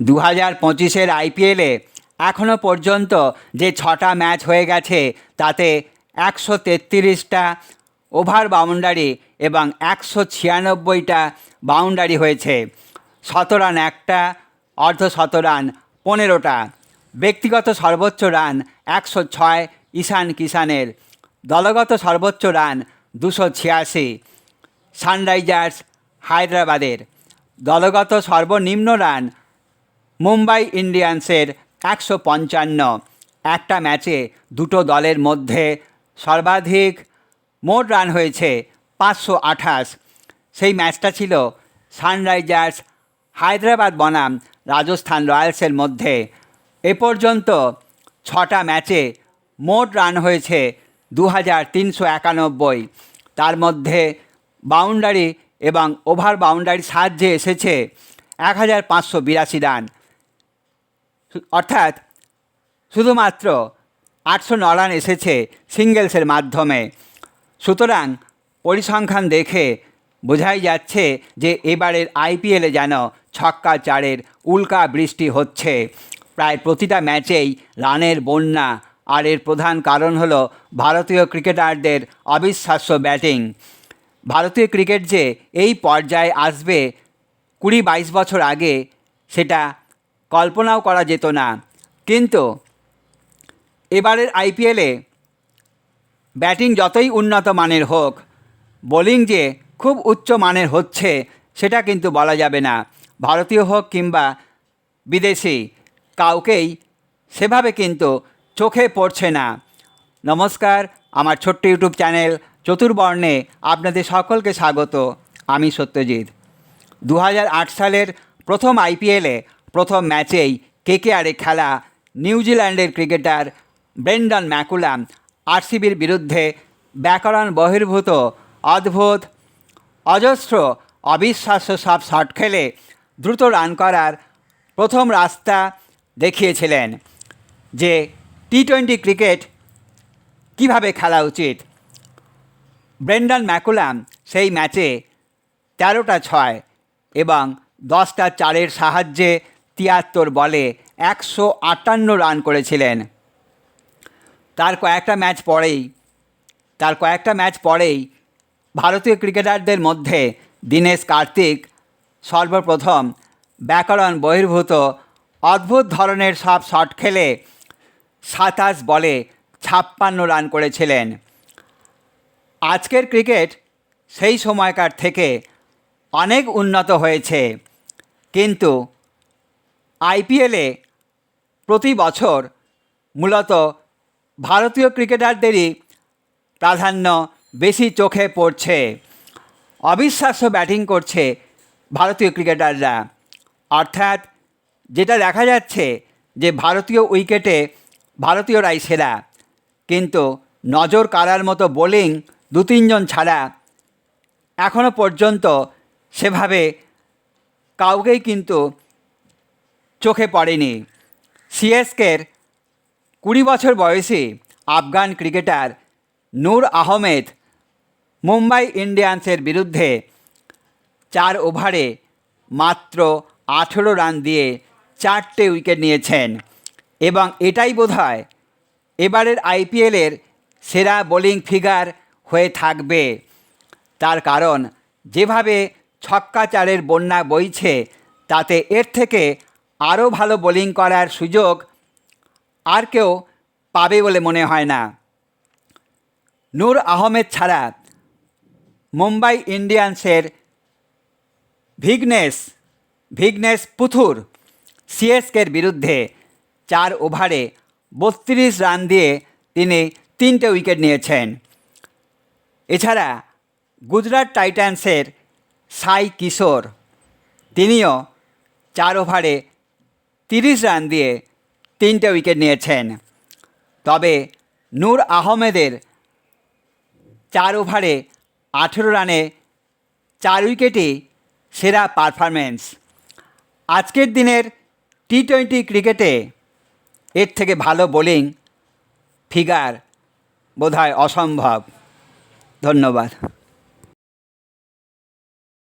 দু হাজার পঁচিশের আইপিএলে এখনও পর্যন্ত যে ছটা ম্যাচ হয়ে গেছে, তাতে একশো তেত্রিশটা ওভার বাউন্ডারি এবং একশো ছিয়ানব্বইটা বাউন্ডারি হয়েছে। শতরান একটা অর্ধ শত রান পনেরোটা। ব্যক্তিগত সর্বোচ্চ রান একশো ছয় ঈশান কিষানের দলগত সর্বোচ্চ রান দুশো ছিয়াশি সানরাইজার্স হায়দ্রাবাদের। দলগত সর্বনিম্ন রান মুম্বাই ইন্ডিয়ান্সের একশো পঞ্চান্ন। একটা ম্যাচে দুটো দলের মধ্যে সর্বাধিক মোট রান হয়েছে পাঁচশো আঠাশ। সেই ম্যাচটা ছিল সানরাইজার্স হায়দ্রাবাদ বনাম রাজস্থান রয়্যালসের মধ্যে। এ পর্যন্ত ছটা ম্যাচে মোট রান হয়েছে দু হাজার তিনশো একানব্বই। তার মধ্যে বাউন্ডারি এবং ওভার বাউন্ডারির সাহায্যে এসেছে এক হাজার পাঁচশো বিরাশি রান। অর্থাৎ শুধুমাত্র আটশো ন রান এসেছে সিঙ্গেলসের মাধ্যমে। সুতরাং পরিসংখ্যান দেখে বোঝাই যাচ্ছে যে এবারের আইপিএলে যেন ছক্কা চারের উল্কা বৃষ্টি হচ্ছে। প্রায় প্রতিটা ম্যাচেই রানের বন্যা। আর এর প্রধান কারণ হলো ভারতীয় ক্রিকেটারদের অবিশ্বাস্য ব্যাটিং। ভারতীয় ক্রিকেট যে এই পর্যায়ে আসবে কুড়ি বাইশ বছর আগে, সেটা কল্পনাও করা যেত না। কিন্তু এবারের আইপিএলে ব্যাটিং যতই উন্নত মানের হোক, বোলিং যে খুব উচ্চ মানের হচ্ছে সেটা কিন্তু বলা যাবে না। ভারতীয় হোক কিংবা বিদেশি, কাউকেই সেভাবে কিন্তু চোখে পড়ছে না। নমস্কার, আমার ছোট্ট ইউটিউব চ্যানেল চতুর্বর্ণে আপনাদের সকলকে স্বাগত। আমি সত্যজিৎ। দু হাজার আট সালের প্রথম আইপিএলে প্রথম ম্যাচেই কেকেআরে খেলা নিউজিল্যান্ডের ক্রিকেটার ব্রেন্ডন ম্যাকুলাম আরসিবির বিরুদ্ধে ব্যাকরণ বহির্ভূত, অদ্ভুত, অজস্র, অবিশ্বাস্য সব শট খেলে দ্রুত রান করার প্রথম রাস্তা দেখিয়েছিলেন যে টি টোয়েন্টি ক্রিকেট কীভাবে খেলা উচিত। ব্রেন্ডন ম্যাকুলাম সেই ম্যাচে তেরোটা ছয় এবং দশটা চারের সাহায্যে তিয়াত্তর বলে একশো আটান্ন রান করেছিলেন। তার কয়েকটা ম্যাচ পরেই, তার কয়েকটা ম্যাচ পরেই ভারতীয় ক্রিকেটারদের মধ্যে দীনেশ কার্তিক সর্বপ্রথম ব্যাকরণ বহির্ভূত অদ্ভুত ধরনের সব শট খেলে সাতাশ বলে ছাপ্পান্ন রান করেছিলেন। আজকের ক্রিকেট সেই সময়কার থেকে অনেক উন্নত হয়েছে। কিন্তু আইপিএলে প্রতি বছর মূলত ভারতীয় ক্রিকেটারদেরই প্রাধান্য বেশি চোখে পড়ছে। অবিশ্বাস্য ব্যাটিং করছে ভারতীয় ক্রিকেটাররা। অর্থাৎ যেটা দেখা যাচ্ছে যে ভারতীয় উইকেটে ভারতীয়রাই সেরা। কিন্তু নজর কাড়ার মতো বোলিং দু তিনজন ছাড়া এখনও পর্যন্ত সেভাবে কাউকেই কিন্তু চোখে পড়েনি। সিএসকের কুড়ি বছর বয়সী আফগান ক্রিকেটার নূর আহমেদ মুম্বাই ইন্ডিয়ান্সের বিরুদ্ধে চার ওভারে মাত্র আঠেরো রান দিয়ে চারটে উইকেট নিয়েছেন এবং এটাই বোধ হয় এবারের আইপিএলের সেরা বোলিং ফিগার হয়ে থাকবে। তার কারণ, যেভাবে ছক্কা চারের বন্যা বইছে, তাতে এর থেকে আরও ভালো বোলিং করার সুযোগ আর কেউ পাবে বলে মনে হয় না। নূর আহমেদ ছাড়া মুম্বাই ইন্ডিয়ান্সের ভিগনেস ভিগনেস পুথুর সিএসকের বিরুদ্ধে চার ওভারে বত্রিশ রান দিয়ে তিনি তিনটে উইকেট নিয়েছেন। এছাড়া গুজরাট টাইটান্সের সাই কিশোর, তিনিও চার ওভারে তিরিশ রান দিয়ে তিনটে উইকেট নিয়েছেন। তবে নূর আহমেদের চার ওভারে আঠেরো রানে চার উইকেটই সেরা পারফরমেন্স আজকের দিনের টি টোয়েন্টি ক্রিকেটে এর থেকে ভালো বোলিং ফিগার বোধহয় অসম্ভব। ধন্যবাদ।